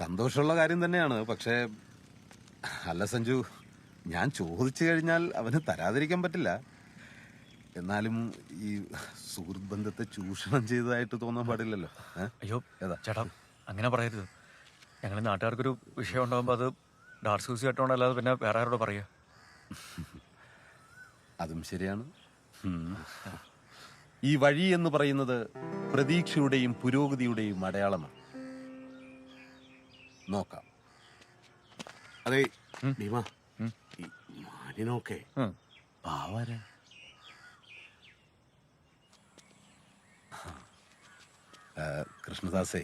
സന്തോഷമുള്ള കാര്യം തന്നെയാണ്. പക്ഷേ അല്ല സഞ്ജു ഞാൻ ചോദിച്ചു കഴിഞ്ഞാൽ അവന് തരാതിരിക്കാൻ പറ്റില്ല. എന്നാലും ഈ സുഹൃത്ത് ബന്ധത്തെ ചൂഷണം ചെയ്തതായിട്ട് തോന്നാൻ പാടില്ലല്ലോ? അയ്യോ? ചേട്ടാ അങ്ങനെ പറയരുത്. ഞങ്ങൾ നാട്ടുകാർക്കൊരു വിഷയം ഉണ്ടാകുമ്പോൾ അത് ഡാർക്ക് സൂസി കേട്ടോണ്ടല്ലാതെ പിന്നെ വേറെ ആരോട് പറയുക അതും ശരിയാണ്. ഈ വഴി എന്ന് പറയുന്നത് പ്രതീക്ഷയുടെയും പുരോഗതിയുടെയും അടയാളമാണ്. നോക്കാം. അതെ ഭീമ. ഈ മാനിനൊക്കെ ഉം. പാവര കൃഷ്ണദാസേ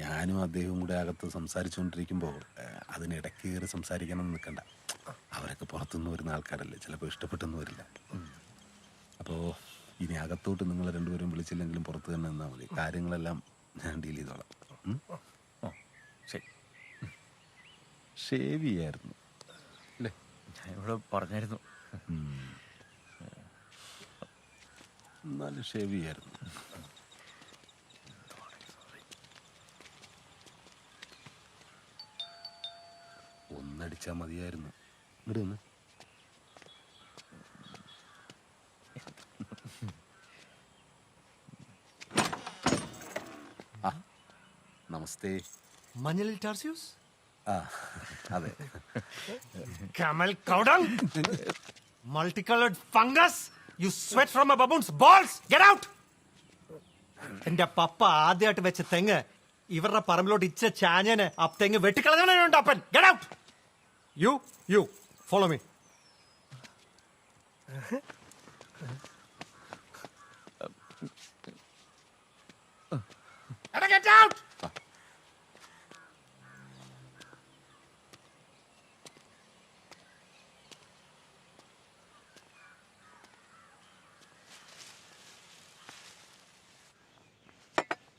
ഞാനും അദ്ദേഹവും കൂടെ അകത്ത് സംസാരിച്ചുകൊണ്ടിരിക്കുമ്പോൾ അതിനിടയ്ക്ക് കയറി സംസാരിക്കണം നിൽക്കണ്ട. അവരൊക്കെ പുറത്തുനിന്ന് വരുന്ന ആൾക്കാരല്ലേ ചിലപ്പോൾ ഇഷ്ടപ്പെട്ടെന്ന് വരില്ല. അപ്പോൾ ഇനി അകത്തോട്ട് നിങ്ങൾ രണ്ടുപേരും വിളിച്ചില്ലെങ്കിലും പുറത്ത് തന്നെ നിന്നാൽ മതി. കാര്യങ്ങളെല്ലാം ഞാൻ ഡീൽ ചെയ്തോളാം. ശരി. ഷേവ് ചെയ്യായിരുന്നു അല്ലേ? ഞാൻ ഇവിടെ പറഞ്ഞായിരുന്നു. എന്നാലും ഷേവ് ചെയ്യായിരുന്നു ഒന്നടിച്ചാ മതിയായിരുന്നു. ഇവിടെ നിന്ന് നമസ്തേ. മഞ്ഞളിൽ ടാർസ്യൂസ്? അതെ. Camel cow dung multicolored fungus. You sweat from a baboon's. Balls get out. എന്റെ പപ്പ ആദ്യമായിട്ട് വെച്ച തെങ്ങ് ഇവരുടെ പറമ്പിലോട്ട് ഇച്ച ചാഞ്ഞന് ആ തെങ്ങ് വെട്ടിക്കളഞ്ഞവനുണ്ട് അപ്പൻ. Get out you you follow me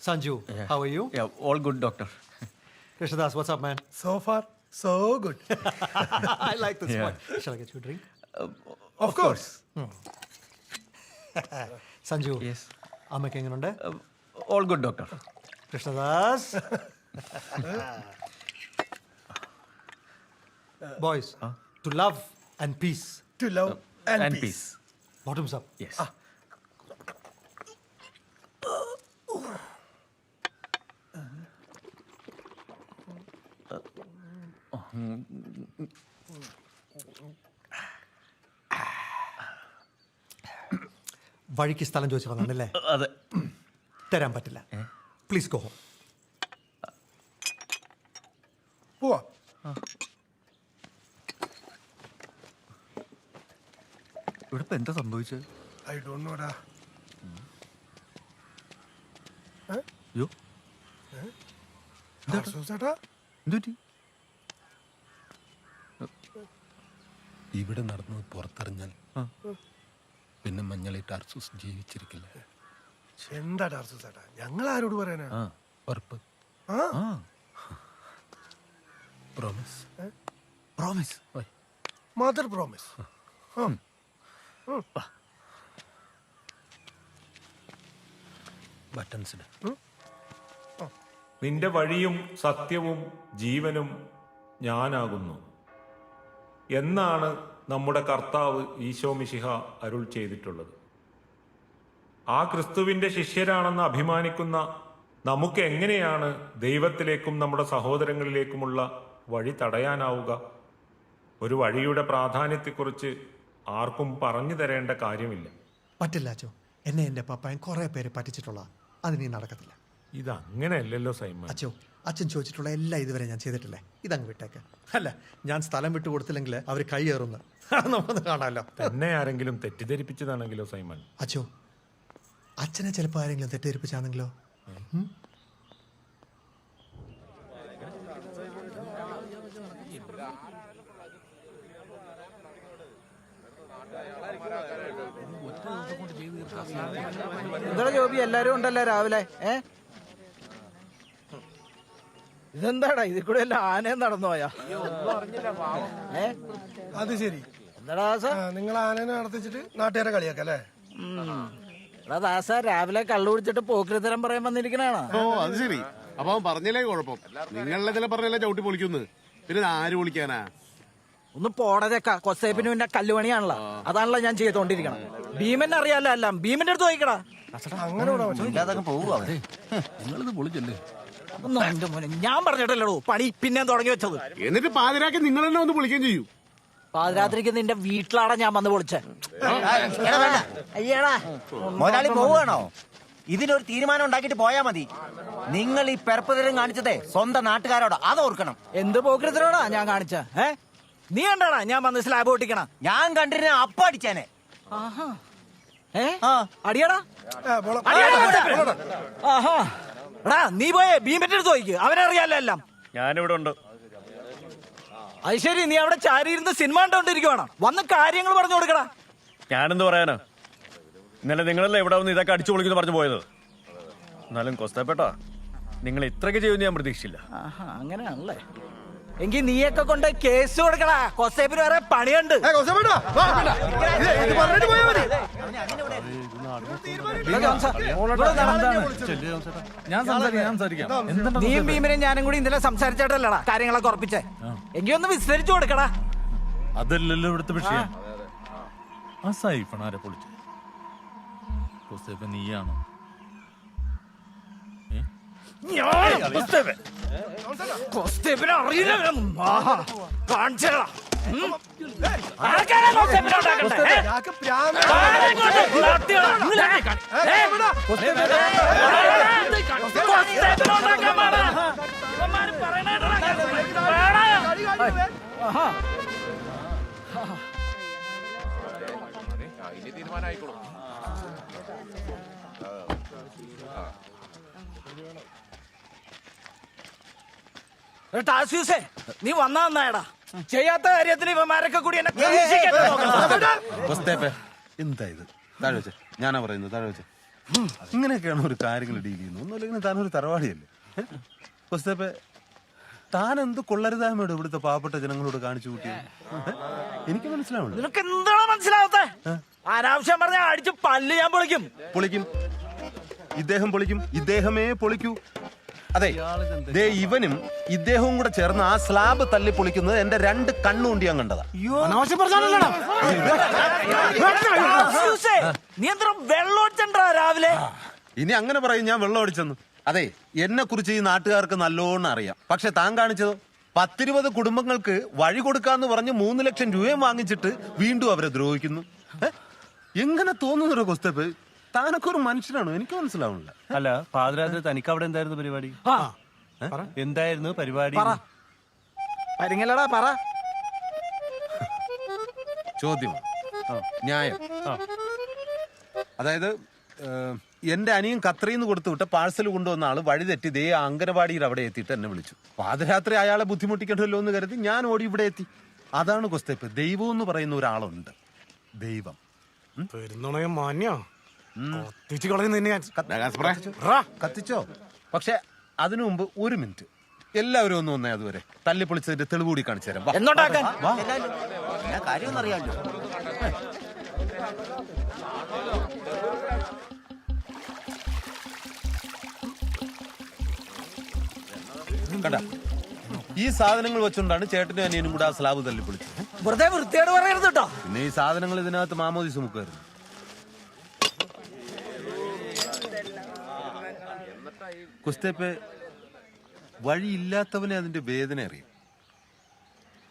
Sanju, how are you? All good doctor Krishnadas, what's up, man? So far, so good. I like this Yeah. one. Shall I get you a drink? of course. Sanju yes അമ്മയ്ക്ക് എങ്ങനെയുണ്ട് all good doctor Krishnadas boys to love and peace To love and, and peace. Peace bottoms up yes വഴിക്ക് സ്ഥലം ചോദിച്ചു വന്നല്ലേ അതെ. തരാൻ പറ്റില്ല. Please go home പോവാ. ഇവിടെ ഇപ്പൊ എന്താ സംഭവിച്ചത്? ഐ ഡോണ്ട് നോടാ അയ്യോ ചേട്ടാ എന്തുപറ്റി? ഇവിടെ നടന്നത് പുറത്തറിഞ്ഞാൽ ആ. പിന്നെ മഞ്ഞളി ടാർസൂസ് ജീവിച്ചിരിക്കില്ല? എന്താ ടാർസൂസ് ചേട്ടാ? ഞങ്ങൾ ആരോട് പറയാനാ? ആ ഉറപ്പ്. ആ. ആ. Promise promise mother promise buttons നിന്റെ വഴിയും സത്യവും ജീവനും ഞാനാകുന്നു. എന്നാണ് നമ്മുടെ കർത്താവ് ഈശോ മിശിഹ അരുൾ ചെയ്തിട്ടുള്ളത്. ആ ക്രിസ്തുവിന്റെ ശിഷ്യരാണെന്ന് അഭിമാനിക്കുന്ന നമുക്ക് എങ്ങനെയാണ് ദൈവത്തിലേക്കും നമ്മുടെ സഹോദരങ്ങളിലേക്കുമുള്ള വഴി തടയാനാവുക? ഒരു വഴിയുടെ പ്രാധാന്യത്തെക്കുറിച്ച് ആർക്കും പറഞ്ഞു തരേണ്ട കാര്യമില്ല. പറ്റില്ല അച്ചോ. എന്നെ എന്റെ പപ്പായൻ കുറെ പേര് പറ്റിച്ചിട്ടുള്ള അതിനി നടക്കത്തില്ല. ഇതങ്ങനെയല്ലല്ലോ സൈമ അച്ചോ അച്ഛൻ ചോദിച്ചിട്ടുള്ള എല്ലാം ഇതുവരെ ഞാൻ ചെയ്തിട്ടില്ലേ? ഇതങ്ങ് വിട്ടേക്ക്. അല്ല ഞാൻ സ്ഥലം വിട്ടു കൊടുത്തില്ലെങ്കിൽ അവർ കൈയേറുന്നു. നമുക്കൊന്ന് കാണാമല്ലോ തന്നെ ആരെങ്കിലും തെറ്റിദ്ധരിപ്പിച്ചതാണെങ്കിലോ സൈമൺ? അച്ഛോ അച്ഛനെ ചിലപ്പോൾ ആരെങ്കിലും തെറ്റിദ്ധരിപ്പിച്ചാണെങ്കിലോ? എന്താ ജോബി എല്ലാരും ഉണ്ടല്ലേ രാവിലെ? ഏ? ഇതെന്താടാ? ഇതിൽ കൂടെ എല്ലാം ആനയും നടന്നു പോയാ? ഏ? അത് ശരി. എന്താടാ ദാസ? ആ, നിങ്ങൾ ആനനെ നടത്തിച്ചിട്ട് നാട്ടുകാരെ കളിയാക്കല്ലേ എടാ ദാസ രാവിലെ കള്ളു കുടിച്ചിട്ട് പോക്കിരിത്തരം പറയാൻ വന്നിരിക്കണാണോ? ഓ അത് ശരി. അപ്പൊ അവൻ പറഞ്ഞില്ലേ കുഴപ്പം? നിങ്ങളുടെ ചില പറഞ്ഞല്ലേ ചവിട്ടി പൊളിക്കുന്നു? പിന്നെ ഇത് ആര് പൊളിക്കാനാ? ഒന്ന് പോടതേക്ക കൊസേപ്പിന് പിന്നെ കല്ലുപണിയാണല്ലോ. അതാണല്ലോ ഞാൻ ചെയ്തോണ്ടിരിക്കണം ഭീമൻ അറിയാലോ എല്ലാം? ഭീമന്റെ അടുത്ത് ചോദിക്കടാ അങ്ങനെ വിടാൻ പറ്റുമോ? ഇല്ലാതൊക്കെ പോവുക അവർ. നിങ്ങളിത് പൊളിക്കല്ലേ ഒന്നും എന്റെ മോനെ ഞാൻ പറഞ്ഞിട്ടല്ലോ പണി പിന്നെ തുടങ്ങി വെച്ചത്. എന്നിട്ട് പാതിരാക്കി നിങ്ങൾ തന്നെ ഒന്ന് വിളിക്കുകയും ചെയ്യൂ. പാതിരാത്രിക്ക് നിന്റെ വീട്ടിലാടാ ഞാൻ വന്ന് വിളിച്ചേ. എടാ, വേണ്ട. അയ്യടാ. മുതലാളി പോവുകയാണോ? ഇതിനൊരു തീരുമാനം ഉണ്ടാക്കിയിട്ട് പോയാ മതി. നിങ്ങൾ ഈ പെർപ്പതരം കാണിച്ചതേ സ്വന്തം നാട്ടുകാരോട്. അത് ഓർക്കണം. എന്ത് പോക്കരത്തിലോടാ ഞാൻ കാണിച്ച? ഏ? നീ കണ്ടാടാ ഞാൻ വന്ന് സ്ലാബ് പൊട്ടിക്കണ? ഞാൻ കണ്ടിരുന്ന അപ്പ അടിച്ചാനെ. അടിയടാ, ആഹാ. എടാ നീ പോയേ ഭീമന്റെ അടുത്ത് ചോദിക്ക്. അവനറിയാലോ എല്ലാം. ഞാനിവിടെ ഉണ്ട്. അത് ശരി നീ അവിടെ ചാരിയിരുന്ന് സിനിമ കണ്ടോണ്ടിരിക്കുവാണ്? വന്ന് കാര്യങ്ങൾ പറഞ്ഞു കൊടുക്കടാ. ഞാനെന്ത് പറയാനാ? ഇന്നലെ നിങ്ങളല്ലേ ഇവിടെ വന്ന് ഇതൊക്കെ അടിച്ചു പൊളിക്കുന്നു പറഞ്ഞു പോയത്? എന്നാലും കൊസ്തപ്പേട്ടാ നിങ്ങൾ ഇത്രയൊക്കെ ചെയ്യുമെന്ന് ഞാൻ പ്രതീക്ഷിച്ചില്ല. ആഹാ അങ്ങനെയാണല്ലേ. എങ്കിൽ നീയൊക്കെ കൊണ്ട് കേസ് കൊടുക്കടാ. കൊസേപ്പിന് വേറെ പണിയുണ്ട്. ഞാൻ സംസാരിക്കാം. ഞാൻ നീയും ഭീമനും ഞാനും കൂടി ഇന്നലെ സംസാരിച്ചിട്ടല്ലടാ കാര്യങ്ങളൊക്കെ ഉറപ്പിച്ചേ? എങ്കിൽ ഒന്ന് വിസ്തരിച്ചു കൊടുക്കടാ. അതല്ലല്ലോ ഇവിടുത്തെ വിഷയം. ആ സൈഫൺ ആരെ പൊളിച്ചു? നീയാണോ? കൊസ്തേപ്പിനെ അറിയില്ല എടാ, ടാസ്യൂസേ, നീ വന്നാ നന്നായടാ ചെയ്യാത്ത കാര്യത്തിന് ഇവന്മാരൊക്കെ കൂടി എന്നെ എന്താ ഇത്? താഴെ വെച്ച്. ഞാനാ പറയുന്നത് താഴെ വെച്ച്. ഇങ്ങനെയൊക്കെയാണ് ഒരു കാര്യങ്ങൾ ഡീൽ ചെയ്യുന്നത്. ഒന്നുമില്ലെങ്കിൽ താനൊരു തറവാടിയല്ലേ? കൊസ്തേപ്പെ താൻ എന്ത് കൊള്ളരുതായ്മയോട് ഇവിടുത്തെ പാവപ്പെട്ട ജനങ്ങളോട് കാണിച്ചു കൂട്ടിയത് എനിക്ക് മനസ്സിലാവുള്ളൂ നിനക്ക് എന്താണ് മനസ്സിലാവത്തെ? അനാവശ്യം പറഞ്ഞ അടിച്ച് പല്ല് ഞാൻ പൊളിക്കും. പൊളിക്കും. ഇദ്ദേഹം പൊളിക്കും. ഇദ്ദേഹമേ പൊളിക്കൂ. അതെ. ദേ ഇവനും ഇദ്ദേഹവും കൂടെ ചേർന്ന് ആ സ്ലാബ് തല്ലി പൊളിക്കുന്നത് എന്റെ രണ്ട് കണ്ണുകൊണ്ട് ഞാൻ കണ്ടതാ. രാവിലെ. ഇനി അങ്ങനെ പറയും ഞാൻ വെള്ളം അടിച്ചെന്ന്. അതെ എന്നെ കുറിച്ച് ഈ നാട്ടുകാർക്ക് നല്ലോണം അറിയാം. പക്ഷെ താൻ കാണിച്ചതോ? പത്തിരുപത് കുടുംബങ്ങൾക്ക് വഴി കൊടുക്കാന്ന് പറഞ്ഞ് മൂന്ന് ലക്ഷം രൂപയും വാങ്ങിച്ചിട്ട് വീണ്ടും അവരെ ദ്രോഹിക്കുന്നു? എങ്ങനെ തോന്നുന്നു കൊസ്തപ്പ് താനൊക്കെ ഒരു മനുഷ്യനാണോ? എനിക്ക് മനസ്സിലാവുന്നില്ല. അല്ല പാതിരാത്രി തനിക്ക് അവിടെ എന്തായിരുന്നു പരിപാടി? ആ, എന്തായിരുന്നു പരിപാടി? പറ. പരിങ്ങലടാ പറ. ചോദ്യം. ന്യായം. അതായത് ഏഹ്, എന്റെ അനിയൻ കത്രീന്ന് കൊടുത്തു വിട്ട പാഴ്സൽ കൊണ്ടുവന്ന ആൾ വഴിതെറ്റി ദേ ആ അങ്കനവാടിയിൽ അവിടെ എത്തിയിട്ട് എന്നെ വിളിച്ചു. പാതിരാത്രി അയാളെ ബുദ്ധിമുട്ടിക്കണ്ടല്ലോ എന്ന് കരുതി ഞാൻ ഓടി ഇവിടെ എത്തി. അതാണ് കൊസ്തേപ്പ്. ദൈവം എന്ന് പറയുന്ന ഒരാളുണ്ട്. ദൈവം. പെരുന്നുണയം മാന്യോ. കത്തിച്ച് കളയുന്ന നിന്നെ ഞാൻ. ദാ കാസ്പറേ, കത്തിച്ചോ? പക്ഷെ അതിനു മുമ്പ് ഒരു മിനിറ്റ്. എല്ലാവരും ഒന്ന് വന്നേ അതുവരെ. തല്ലിപ്പൊളിച്ചതിന്റെ തെളിവ് കൂടി കാണിച്ചു തരാം. വാ. കാര്യമൊന്നും അറിയാമല്ലോ കണ്ട? ഈ സാധനങ്ങൾ വെച്ചുകൊണ്ടാണ് ചേട്ടനും അനിയനും കൂടെ ആ സ്ലാബ് തല്ലിപ്പൊളിച്ചത് വെറുതെ വൃത്തിയോട് പറയരുത് കേട്ടോ. പിന്നെ ഈ സാധനങ്ങൾ ഇതിനകത്ത് മാമോദി സുമുക്കായിരുന്നു കുസ്തേപ്പ് വഴിയില്ലാത്തവനെ അതിന്റെ വേദന അറിയും.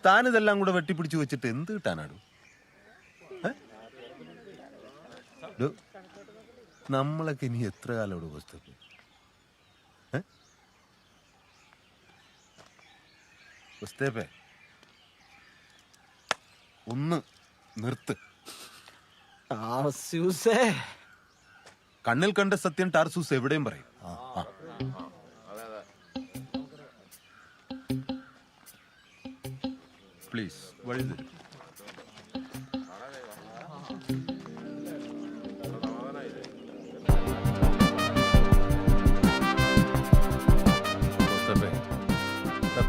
താനിതെല്ലാം കൂടെ വെട്ടിപ്പിടിച്ചു വെച്ചിട്ട് എന്ത്? ഡോ, നമ്മളൊക്കെ ഇനി എത്ര കാലോട് ഏ? കുസ്തേപ്പേ ഒന്ന് നിർത്ത്. ടാസ്യൂസേ കണ്ണിൽ കണ്ട സത്യം ടാർസൂസ് എവിടെയും പറയും. പ്ലീസ് വഴി തരൂ.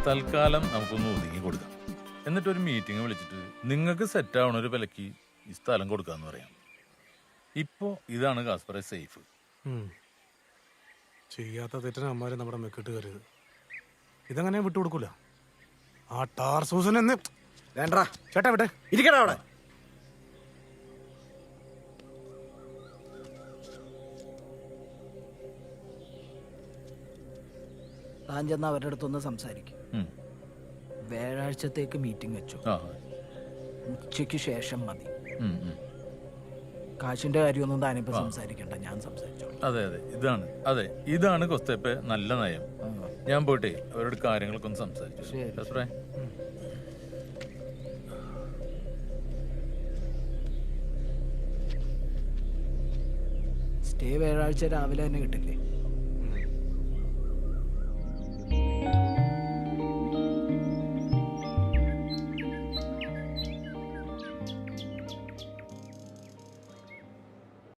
തൽക്കാലം നമുക്കൊന്ന് ഒതുങ്ങി കൊടുക്കാം. എന്നിട്ട് ഒരു മീറ്റിംഗ് വിളിച്ചിട്ട് നിങ്ങൾക്ക് സെറ്റ് ആവണ ഒരു വിലക്ക് ഈ സ്ഥലം കൊടുക്കാന്ന് പറയാം. ഇപ്പോ ഇതാണ് കാസ്പറെ സേഫ്. ചെയ്യാത്ത തെറ്റിന് അമ്മാര് നമ്മുടെ മെക്കിട്ട് കരുത് ഇതങ്ങനെ വിട്ടുകൊടുക്കൂല ആ ടാർ സൂസൻ എന്ന് വേണ്ട ചേട്ടാ വിട്ടെ ഇരിക്കടാ അവിടെ. താൻ ചെന്ന് അവരുടെ അടുത്തൊന്ന് സംസാരിക്കും. വ്യാഴാഴ്ചത്തേക്ക് മീറ്റിംഗ് വെച്ചു. ആ ഉച്ചയ്ക്ക് ശേഷം മതി. കാശിന്റെ കാര്യമൊന്നും താനിപ്പോ സംസാരിക്കണ്ട ഞാൻ സംസാരിച്ചോളാം. അതെ അതെ. ഇതാണ് അതെ. ഇതാണ് കൊസ്തേപ്പ നല്ല നയം. ഞാൻ പോട്ടെ അവരോട് കാര്യങ്ങൾക്കൊന്ന് ഒന്ന് സംസാരിച്ചു. ശരി. സ്റ്റേ വ്യാഴാഴ്ച രാവിലെ തന്നെ കിട്ടില്ലേ?